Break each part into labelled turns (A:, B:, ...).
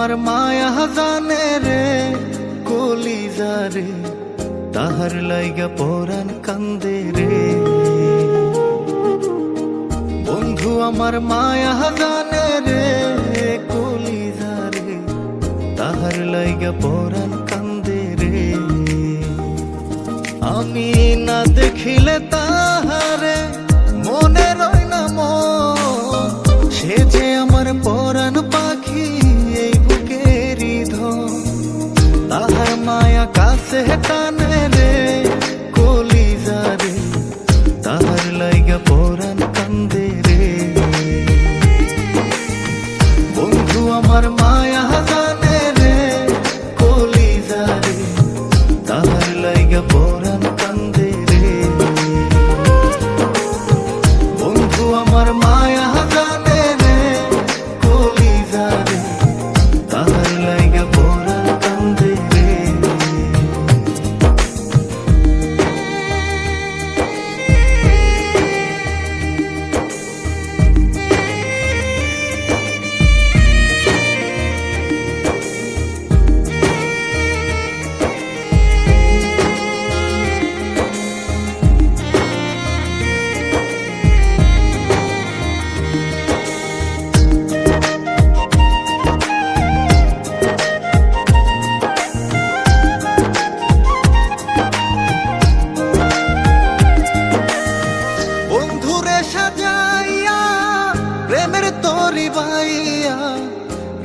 A: আমার মায়া জানে রে, কলিজা রে, তাহার লাইগা পরাণ কান্দে রে। বন্ধু আমার মায়া জানে রে, কলিজা রে, তাহার লাইগা পরাণ কান্দে রে। আমি না দেখিলে তাহারে কাছে টানে রে কলিজা রে তাহার লাইগা পরাণ কান্দে রে। বন্ধু আমার মায়া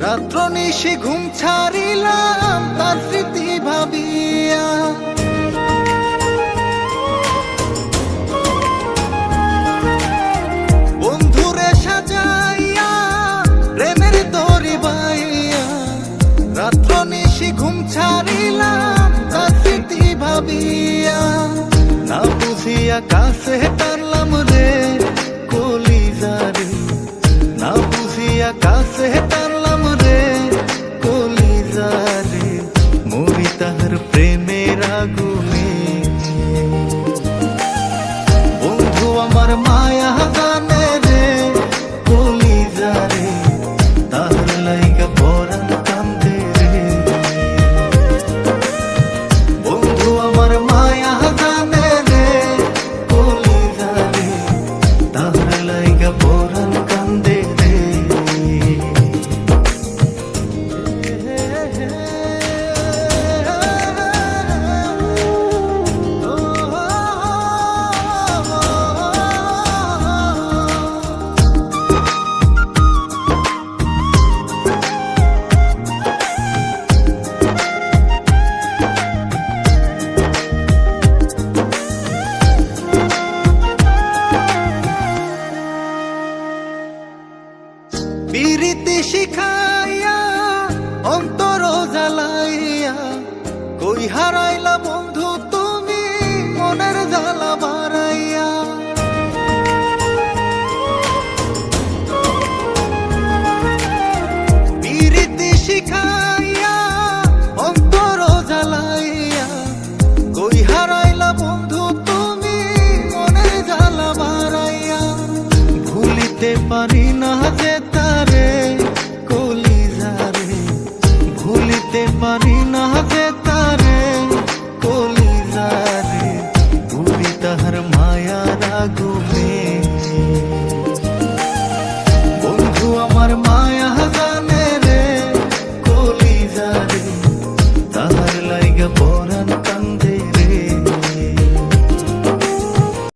A: রাত্র নিশি ঘুম ছাড়িলাম তার স্মৃতি ভাবিয়া অন্তর জ্বালাইয়া কই হারাইলা বন্ধু তুমি, মনের জ্বালা বাড়াইয়া। শিখাইয়া অন্তর বন্ধু তুমি ভুলিতে পারি না যে তারে পারি না